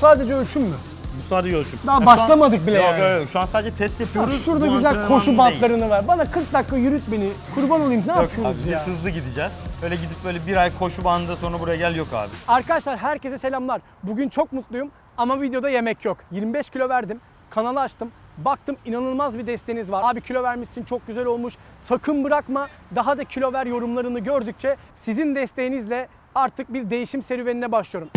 sadece ölçüm mü? Bu sadece ölçüm. Daha Ya şu an- başlamadık bile yok, yani. Yok yok şu an sadece test Bak yapıyoruz. şurada Bu güzel antrenman koşu değil. bantlarını ver. Bana 40 dakika yürüt beni. Kurban olayım ne Yok yapıyoruz abi ya? biz hızlı gideceğiz. Öyle gidip böyle bir ay koşu bandı sonra buraya gel yok abi. Arkadaşlar herkese selamlar. Bugün çok mutluyum ama videoda yemek yok. 25 kilo verdim. Kanalı açtım. Baktım inanılmaz bir desteğiniz var. Abi kilo vermişsin çok güzel olmuş. Sakın bırakma. Daha da kilo ver yorumlarını gördükçe sizin desteğinizle artık bir değişim serüvenine başlıyorum.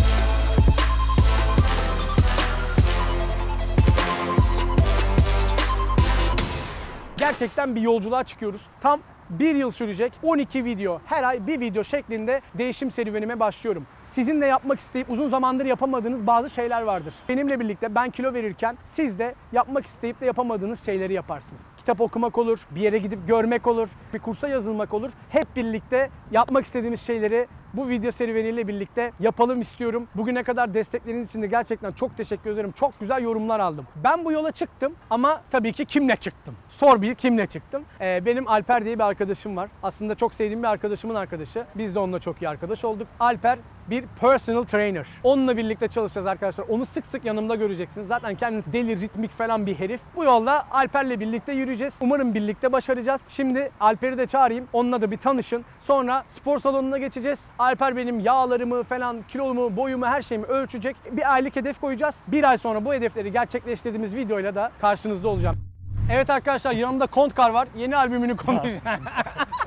Gerçekten bir yolculuğa çıkıyoruz. Tam bir yıl sürecek 12 video, her ay bir video şeklinde değişim serüvenime başlıyorum. Sizinle yapmak isteyip uzun zamandır yapamadığınız bazı şeyler vardır. Benimle birlikte ben kilo verirken siz de yapmak isteyip de yapamadığınız şeyleri yaparsınız. Kitap okumak olur, bir yere gidip görmek olur, bir kursa yazılmak olur. Hep birlikte yapmak istediğimiz şeyleri bu video serüveniyle birlikte yapalım istiyorum. Bugüne kadar destekleriniz için de gerçekten çok teşekkür ederim. Çok güzel yorumlar aldım. Ben bu yola çıktım ama tabii ki kimle çıktım? Sor bir kimle çıktım? Ee, benim Alper diye bir arkadaşım var. Aslında çok sevdiğim bir arkadaşımın arkadaşı. Biz de onunla çok iyi arkadaş olduk. Alper bir personal trainer. Onunla birlikte çalışacağız arkadaşlar. Onu sık sık yanımda göreceksiniz. Zaten kendisi deli, ritmik falan bir herif. Bu yolda Alper'le birlikte yürüyeceğiz. Umarım birlikte başaracağız. Şimdi Alper'i de çağırayım. Onunla da bir tanışın. Sonra spor salonuna geçeceğiz. Alper benim yağlarımı falan, kilolumu, boyumu, her şeyimi ölçecek. Bir aylık hedef koyacağız. Bir ay sonra bu hedefleri gerçekleştirdiğimiz videoyla da karşınızda olacağım. Evet arkadaşlar yanımda Kontkar var. Yeni albümünü konuşacağız.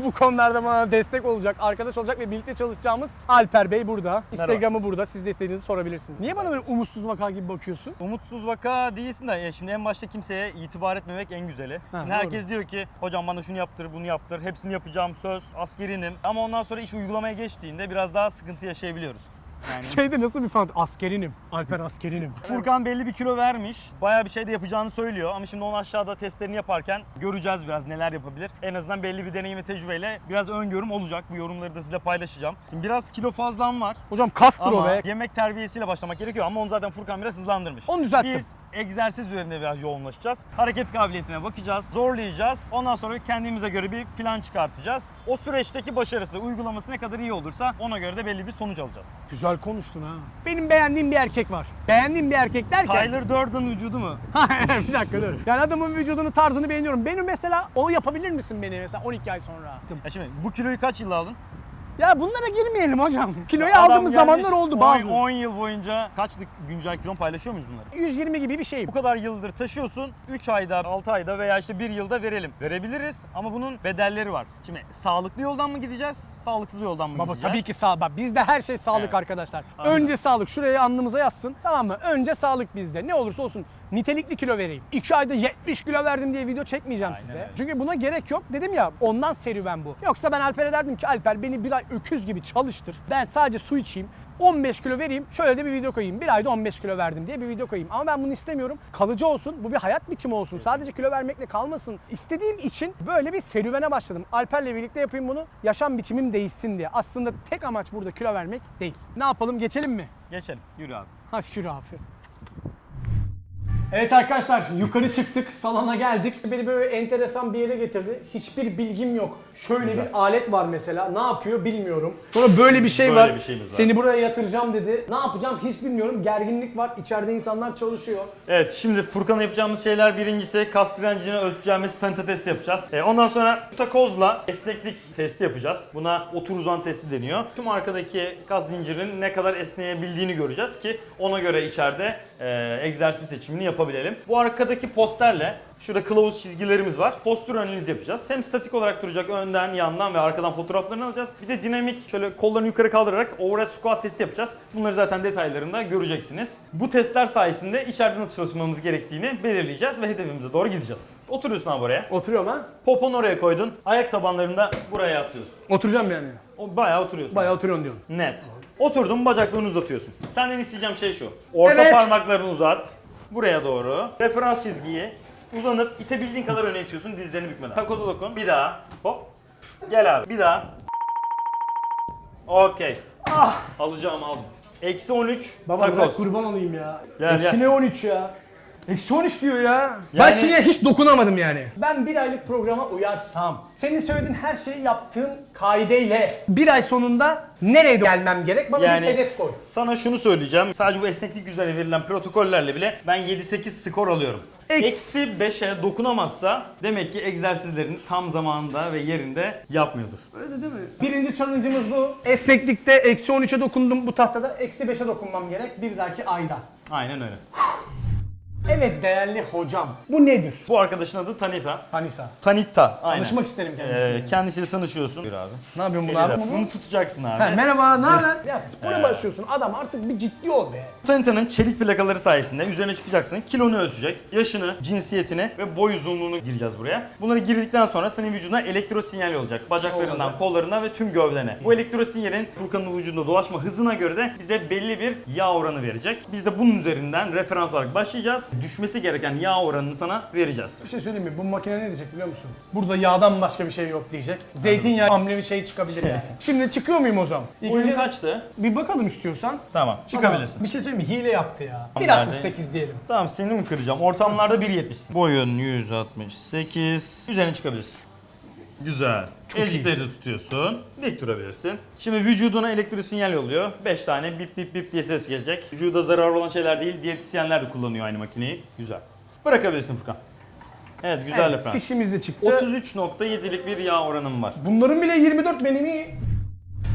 Bu konularda bana destek olacak, arkadaş olacak ve birlikte çalışacağımız Alper Bey burada. Instagram'ı burada. Siz de istediğinizi sorabilirsiniz. Niye bana böyle umutsuz vaka gibi bakıyorsun? Umutsuz vaka değilsin de ya şimdi en başta kimseye itibar etmemek en güzeli. Şimdi doğru. herkes diyor ki hocam bana şunu yaptır bunu yaptır hepsini yapacağım söz askerinim. Ama ondan sonra iş uygulamaya geçtiğinde biraz daha sıkıntı yaşayabiliyoruz. Yani Şeyde nasıl bir fan? Askerinim. Alper askerinim. Furkan belli bir kilo vermiş. Bayağı bir şey de yapacağını söylüyor ama şimdi onu aşağıda testlerini yaparken göreceğiz biraz neler yapabilir. En azından belli bir deneyim ve tecrübeyle biraz öngörüm olacak. Bu yorumları da size paylaşacağım. Şimdi biraz kilo fazlam var. Hocam kastır o Ama be. yemek terbiyesiyle başlamak gerekiyor ama onu zaten Furkan biraz hızlandırmış. Onu düzelttim. Biz egzersiz üzerinde biraz yoğunlaşacağız. Hareket kabiliyetine bakacağız, zorlayacağız. Ondan sonra kendimize göre bir plan çıkartacağız. O süreçteki başarısı, uygulaması ne kadar iyi olursa ona göre de belli bir sonuç alacağız. Güzel konuştun ha. Benim beğendiğim bir erkek var. Beğendiğim bir erkek derken... Tyler Durden vücudu mu? bir dakika dur. Yani adamın vücudunu, tarzını beğeniyorum. Benim mesela onu yapabilir misin beni mesela 12 ay sonra? Ya şimdi bu kiloyu kaç yıl aldın? Ya bunlara girmeyelim hocam. Kiloyu Adam aldığımız gelmiş, zamanlar oldu 10 bazı. 10 yıl boyunca kaçlık güncel kilon paylaşıyor muyuz bunları? 120 gibi bir şey. Bu kadar yıldır taşıyorsun. 3 ayda, 6 ayda veya işte 1 yılda verelim. Verebiliriz ama bunun bedelleri var. Şimdi sağlıklı yoldan mı gideceğiz? Sağlıksız yoldan mı Baba gideceğiz? tabii ki sağ. Bak bizde her şey sağlık Evet. arkadaşlar. Aynen. Önce sağlık. Şuraya alnımıza yazsın. Tamam mı? Önce sağlık bizde. Ne olursa olsun nitelikli kilo vereyim. 2 ayda 70 kilo verdim diye video çekmeyeceğim Aynen size. öyle. Çünkü buna gerek yok. Dedim ya ondan serüven bu. Yoksa ben Alper'e derdim ki Alper beni bir ay öküz gibi çalıştır. Ben sadece su içeyim. 15 kilo vereyim, şöyle de bir video koyayım. Bir ayda 15 kilo verdim diye bir video koyayım. Ama ben bunu istemiyorum. Kalıcı olsun, bu bir hayat biçimi olsun. Sadece kilo vermekle kalmasın. İstediğim için böyle bir serüvene başladım. Alper'le birlikte yapayım bunu. Yaşam biçimim değişsin diye. Aslında tek amaç burada kilo vermek değil. Ne yapalım, geçelim mi? Geçelim. Yürü abi. Ha şükür abi. Evet arkadaşlar yukarı çıktık, salona geldik. Beni böyle enteresan bir yere getirdi. Hiçbir bilgim yok. Şöyle Güzel. bir alet var mesela. Ne yapıyor bilmiyorum. Sonra böyle bir şey Böyle var. bir şeyimiz var. Seni buraya yatıracağım dedi. Ne yapacağım hiç bilmiyorum. Gerginlik var. İçeride insanlar çalışıyor. Evet şimdi Furkan'a yapacağımız şeyler birincisi kas direncini ölçeceğimiz tenta testi yapacağız. E, ondan sonra takozla esneklik testi yapacağız. Buna otur uzan testi deniyor. Tüm arkadaki kas zincirinin ne kadar esneyebildiğini göreceğiz ki ona göre içeride e, egzersiz seçimini yapabilelim. Bu arkadaki posterle Şurada kılavuz çizgilerimiz var. Postür analiz yapacağız. Hem statik olarak duracak önden, yandan ve arkadan fotoğraflarını alacağız. Bir de dinamik şöyle kollarını yukarı kaldırarak overhead squat testi yapacağız. Bunları zaten detaylarında göreceksiniz. Bu testler sayesinde içeride nasıl çalışmamız gerektiğini belirleyeceğiz ve hedefimize doğru gideceğiz. Oturuyorsun abi oraya. Oturuyorum ha. Poponu oraya koydun. Ayak tabanlarını da buraya yaslıyorsun. Oturacağım yani. O bayağı oturuyorsun. Bayağı oturuyorsun diyorsun. Net. Oturdun bacaklarını uzatıyorsun. Senden isteyeceğim şey şu. Orta Evet. parmaklarını uzat. Buraya doğru. Referans çizgiyi uzanıp itebildiğin kadar öne itiyorsun dizlerini bükmeden. Takoza dokun. Bir daha. Hop. Gel abi. Bir daha. Okey. Alacağım aldım. Eksi 13 Baba bırak takoz. kurban olayım ya. Gel, Eksi gel. ne 13 ya. Eksi 13 diyor ya. Ben Yani- şeye hiç dokunamadım yani. Ben bir aylık programa uyarsam, senin söylediğin her şeyi yaptığın kaideyle bir ay sonunda nereye gelmem gerek? Bana Yani bir hedef koy. sana şunu söyleyeceğim. Sadece bu esneklik üzerine verilen protokollerle bile ben 7-8 skor alıyorum. Eks- Eksi 5'e dokunamazsa demek ki egzersizlerini tam zamanında ve yerinde yapmıyordur. Öyle değil mi? Birinci challenge'ımız bu. Esneklikte eksi 13'e dokundum bu tahtada. Eksi 5'e dokunmam gerek bir dahaki ayda. Aynen öyle. Evet değerli hocam. Bu nedir? Bu arkadaşın adı Tanisa. Tanisa. Tanita. Aynen. Tanışmak isterim kendisiyle. Ee, kendisiyle tanışıyorsun. Buyur abi. Ne yapıyorsun bunu abi? Bunu tutacaksın abi. Ha, merhaba, ne haber? Ya spora başlıyorsun. Adam artık bir ciddi ol be. Tanita'nın çelik plakaları sayesinde üzerine çıkacaksın. Kilonu ölçecek, yaşını, cinsiyetini ve boy uzunluğunu gireceğiz buraya. Bunları girdikten sonra senin vücuduna elektro sinyal olacak. Bacaklarından, kollarına ve tüm gövdene. Bu elektro sinyalin Furkan'ın vücudunda dolaşma hızına göre de bize belli bir yağ oranı verecek. Biz de bunun üzerinden referans olarak başlayacağız. Düşmesi gereken yağ oranını sana vereceğiz. Bir şey söyleyeyim mi? Bu makine ne diyecek biliyor musun? Burada yağdan başka bir şey yok diyecek. Zeytinyağı amblevi şey çıkabilir yani. Şimdi çıkıyor muyum o zaman? İlk Oyun önce kaçtı? bir bakalım istiyorsan. Tamam, çıkabilirsin. Ama Bir şey söyleyeyim mi? Hile yaptı ya. Tamam, 1.68 diyelim. Tamam seni mi kıracağım? Ortamlarda 1.70. Boyun 168. Üzerine çıkabilirsin. Güzel. Çok Elcikleri de tutuyorsun. Dik durabilirsin. Şimdi vücuduna elektro sinyal yolluyor. 5 tane bip bip bip diye ses gelecek. Vücuda zararlı olan şeyler değil, diyetisyenler de kullanıyor aynı makineyi. Güzel. Bırakabilirsin Furkan. Evet güzel Evet, referans. fişimiz de çıktı. 33.7'lik bir yağ oranım var. Bunların bile 24 benim iyi.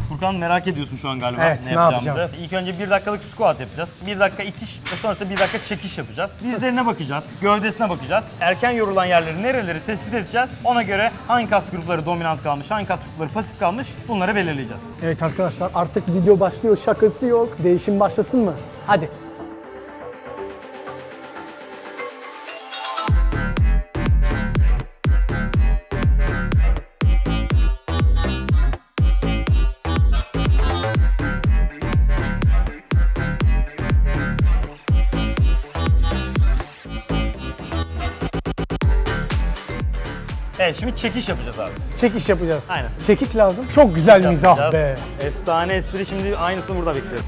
Furkan merak ediyorsun şu an galiba Evet, ne yapacağımızı. yapacağım? İlk önce 1 dakikalık squat yapacağız. 1 dakika itiş ve sonrasında 1 dakika çekiş yapacağız. Dizlerine bakacağız, gövdesine bakacağız. Erken yorulan yerleri nereleri tespit edeceğiz. Ona göre hangi kas grupları dominant kalmış, hangi kas grupları pasif kalmış bunları belirleyeceğiz. Evet arkadaşlar artık video başlıyor. Şakası yok. Değişim başlasın mı? Hadi. Evet şimdi çekiş yapacağız abi. Çekiş yapacağız. Aynen. Çekiç lazım. Çok güzel mizah Yapacağız. be. Efsane espri şimdi aynısını burada bekliyorum.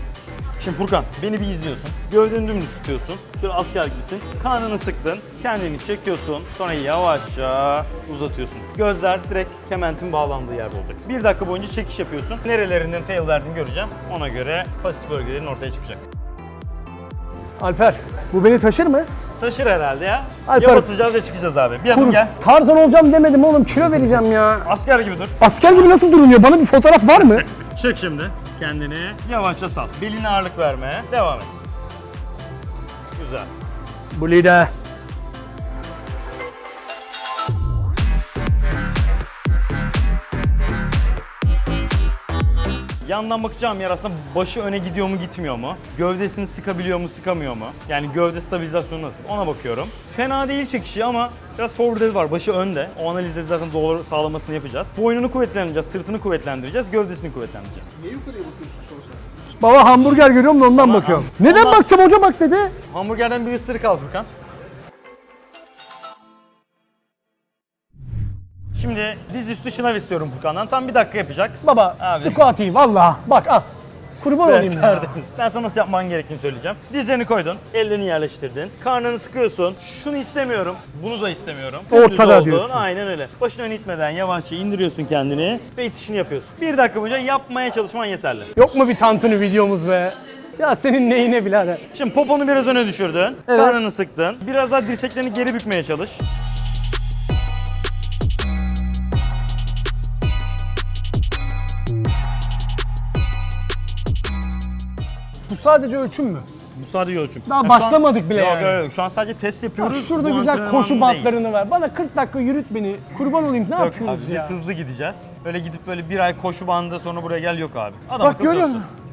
Şimdi Furkan beni bir izliyorsun. Gövdeni dümdüz tutuyorsun. Şöyle asker gibisin. Karnını sıktın. Kendini çekiyorsun. Sonra yavaşça uzatıyorsun. Gözler direkt kementin bağlandığı yerde olacak. Bir dakika boyunca çekiş yapıyorsun. Nerelerinden fail verdiğini göreceğim. Ona göre pasif bölgelerin ortaya çıkacak. Alper bu beni taşır mı? Taşır herhalde ya. Alper. Ya batacağız ya çıkacağız abi. Bir adım Kur, gel. Tarzan olacağım demedim oğlum kilo vereceğim ya. Asker gibi dur. Asker gibi nasıl durunuyor? Bana bir fotoğraf var mı? Çek şimdi kendini. Yavaşça sal. Beline ağırlık vermeye devam et. Güzel. Bu lider. Yandan bakacağım yer aslında başı öne gidiyor mu gitmiyor mu? Gövdesini sıkabiliyor mu sıkamıyor mu? Yani gövde stabilizasyonu nasıl? Ona bakıyorum. Fena değil çekişi ama biraz forward var. Başı önde. O analizleri zaten doğru sağlamasını yapacağız. Boynunu kuvvetlendireceğiz, sırtını kuvvetlendireceğiz, gövdesini kuvvetlendireceğiz. Baba hamburger görüyorum da ondan bakıyorum. Neden Ondan- bakacağım hoca bak dedi. Hamburgerden bir ısırık al Furkan. Şimdi diz üstü şınav istiyorum Furkan'dan. Tam bir dakika yapacak. Baba Abi. squat iyi valla. Bak al. Kurban olayım ya. Tertemiz. Ben sana nasıl yapman gerektiğini söyleyeceğim. Dizlerini koydun, ellerini yerleştirdin. Karnını sıkıyorsun. Şunu istemiyorum, bunu da istemiyorum. Ortada olduğun, diyorsun. Aynen öyle. Başını ön itmeden yavaşça indiriyorsun kendini ve itişini yapıyorsun. Bir dakika boyunca yapmaya çalışman yeterli. Yok mu bir tantuni videomuz be? Ya senin neyine birader? Şimdi poponu biraz öne düşürdün. Evet. Karnını sıktın. Biraz daha dirseklerini geri bükmeye çalış. Sadece ölçüm mü? Bu sadece ölçüm. Daha şu an- başlamadık bile yok, yani. Yok yok şu an sadece test Bak yapıyoruz. şurada Bu güzel antrenman koşu değil. bantlarını ver. Bana 40 dakika yürüt beni. Kurban olayım ne Yok yapıyoruz abi ya? biz hızlı gideceğiz. Öyle gidip böyle bir ay koşu bandı sonra buraya gel yok abi. Adam Bak akıllı görüyor musun? çalışacağız.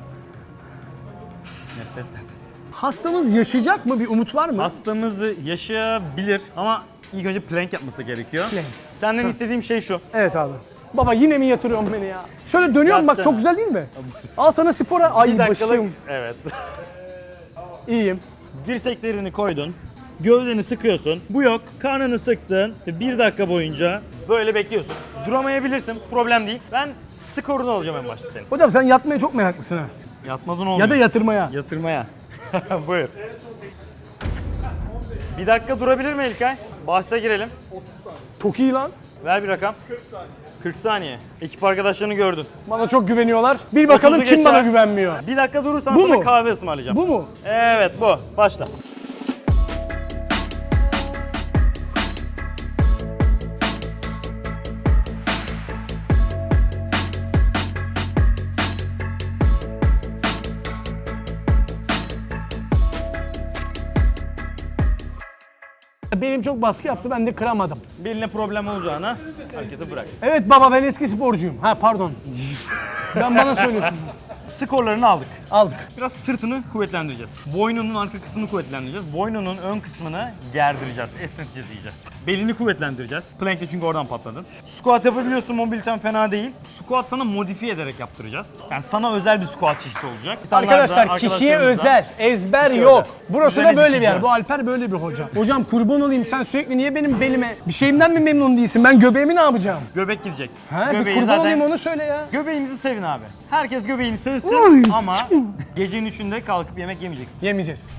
Nefes nefes. Hastamız yaşayacak mı? Bir umut var mı? Hastamızı yaşayabilir ama ilk önce plank yapması gerekiyor. Plank. Senden istediğim şey şu. Evet abi. Baba yine mi yatırıyorsun beni ya? Şöyle dönüyorum bak çok güzel değil mi? Al sana spora. Ay Bir dakikalık. başım. Evet. İyiyim. Dirseklerini koydun. Gövdeni sıkıyorsun. Bu yok. Karnını sıktın. Ve bir dakika boyunca böyle bekliyorsun. Duramayabilirsin. Problem değil. Ben skorunu alacağım en başta senin. Hocam sen yatmaya çok meraklısın ha. Yatmadan olmuyor. Ya da yatırmaya. Yatırmaya. Buyur. Bir dakika durabilir mi İlkay? Bahse girelim. Çok iyi lan. Ver bir rakam. 40 saniye. 40 saniye. Ekip arkadaşlarını gördün. Bana çok güveniyorlar. Bir bakalım 30'u kim geçer. bana güvenmiyor. Bir dakika durursan Bu sana mu? kahve ısmarlayacağım. Bu mu? Evet bu. Başla. Benim çok baskı yaptı ben de kıramadım. Beline problem olacağına hareketi bırak. Evet baba ben eski sporcuyum. Ha pardon. ben bana söylüyorsun. Skorlarını aldık. Aldık. Biraz sırtını kuvvetlendireceğiz. Boynunun arka kısmını kuvvetlendireceğiz. Boynunun ön kısmını gerdireceğiz, esneteceğiz iyice. Belini kuvvetlendireceğiz. Plank'te çünkü oradan patladın. Squat yapabiliyorsun, mobiliten fena değil. Squat sana modifiye ederek yaptıracağız. Yani sana özel bir squat çeşidi olacak. İnsanlar da, Arkadaşlar kişiye özel, ezber Kişiye yok. özel. Burası Üzerine da böyle bir yer. Bu Alper böyle bir hoca. Hocam kurban olayım sen sürekli niye benim belime bir şeyimden mi memnun değilsin? Ben göbeğimi ne yapacağım? Göbek gidecek. Ha, bir Göbeği kurban zaten- olayım onu söyle ya. Göbeğinizi sevin abi. Herkes göbeğini sevsin ama gecenin üçünde kalkıp yemek yemeyeceksin. Yemeyeceğiz.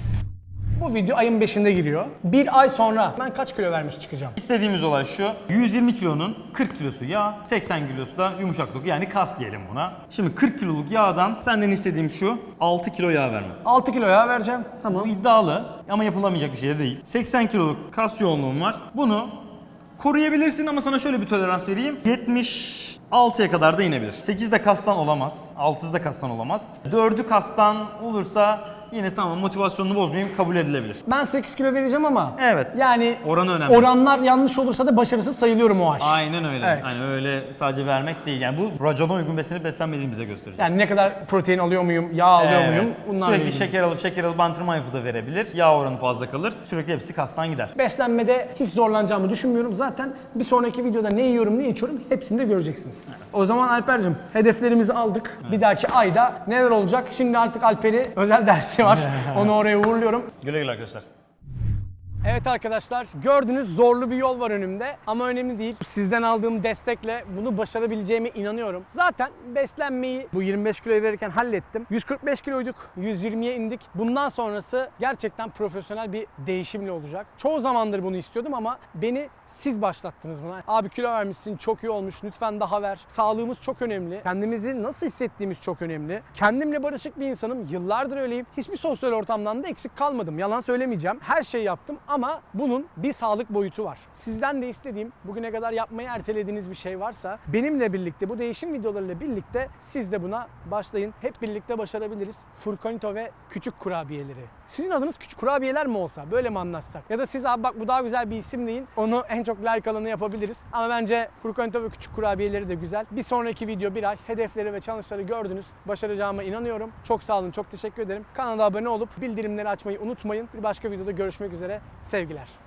Bu video ayın 5'inde giriyor. Bir ay sonra ben kaç kilo vermiş çıkacağım? İstediğimiz olay şu. 120 kilonun 40 kilosu yağ, 80 kilosu da yumuşaklık yani kas diyelim buna. Şimdi 40 kiloluk yağdan senden istediğim şu 6 kilo yağ vermem. 6 kilo ya vereceğim. Bu Tamam. iddialı ama yapılamayacak bir şey de değil. 80 kiloluk kas yoğunluğum var. Bunu koruyabilirsin ama sana şöyle bir tolerans vereyim. 76'ya kadar da inebilir. 8 de kastan olamaz. 6 da kastan olamaz. 4'ü kastan olursa yine tamam motivasyonunu bozmayayım kabul edilebilir. Ben 8 kilo vereceğim ama Evet. yani Oranı önemli. oranlar yanlış olursa da başarısız sayılıyorum o aş. Aynen öyle. Evet. Hani öyle sadece vermek değil. Yani bu racona uygun beslenip beslenmediğimize gösterecek. Yani ne kadar protein alıyor muyum, yağ alıyor Evet. muyum? Bunlar Sürekli ilgili. şeker alıp şeker alıp antrenman yapıp da verebilir. Yağ oranı fazla kalır. Sürekli hepsi kastan gider. Beslenmede hiç zorlanacağımı düşünmüyorum. Zaten bir sonraki videoda ne yiyorum, ne içiyorum hepsini de göreceksiniz. O zaman Alper'cim hedeflerimizi aldık. Bir dahaki ayda neler olacak? Şimdi artık Alper'i özel dersi var. Onu oraya uğurluyorum. Güle güle arkadaşlar. Evet arkadaşlar gördüğünüz zorlu bir yol var önümde ama önemli değil. Sizden aldığım destekle bunu başarabileceğime inanıyorum. Zaten beslenmeyi bu 25 kiloyu verirken hallettim. 145 kiloyduk 120'ye indik. Bundan sonrası gerçekten profesyonel bir değişimle olacak. Çoğu zamandır bunu istiyordum ama beni siz başlattınız buna. Abi kilo vermişsin çok iyi olmuş lütfen daha ver. Sağlığımız çok önemli. Kendimizi nasıl hissettiğimiz çok önemli. Kendimle barışık bir insanım. Yıllardır öyleyim. Hiçbir sosyal ortamdan da eksik kalmadım. Yalan söylemeyeceğim. Her şeyi yaptım ama bunun bir sağlık boyutu var. Sizden de istediğim bugüne kadar yapmayı ertelediğiniz bir şey varsa benimle birlikte bu değişim videolarıyla birlikte siz de buna başlayın. Hep birlikte başarabiliriz. Furkanito ve küçük kurabiyeleri. Sizin adınız küçük kurabiyeler mi olsa? Böyle mi anlaşsak? Ya da siz abi bak bu daha güzel bir isim deyin. Onu en çok like alanı yapabiliriz. Ama bence Furkanito ve küçük kurabiyeleri de güzel. Bir sonraki video bir ay hedefleri ve challenge'ları gördünüz. Başaracağıma inanıyorum. Çok sağ olun. Çok teşekkür ederim. Kanala abone olup bildirimleri açmayı unutmayın. Bir başka videoda görüşmek üzere. Sevgiler.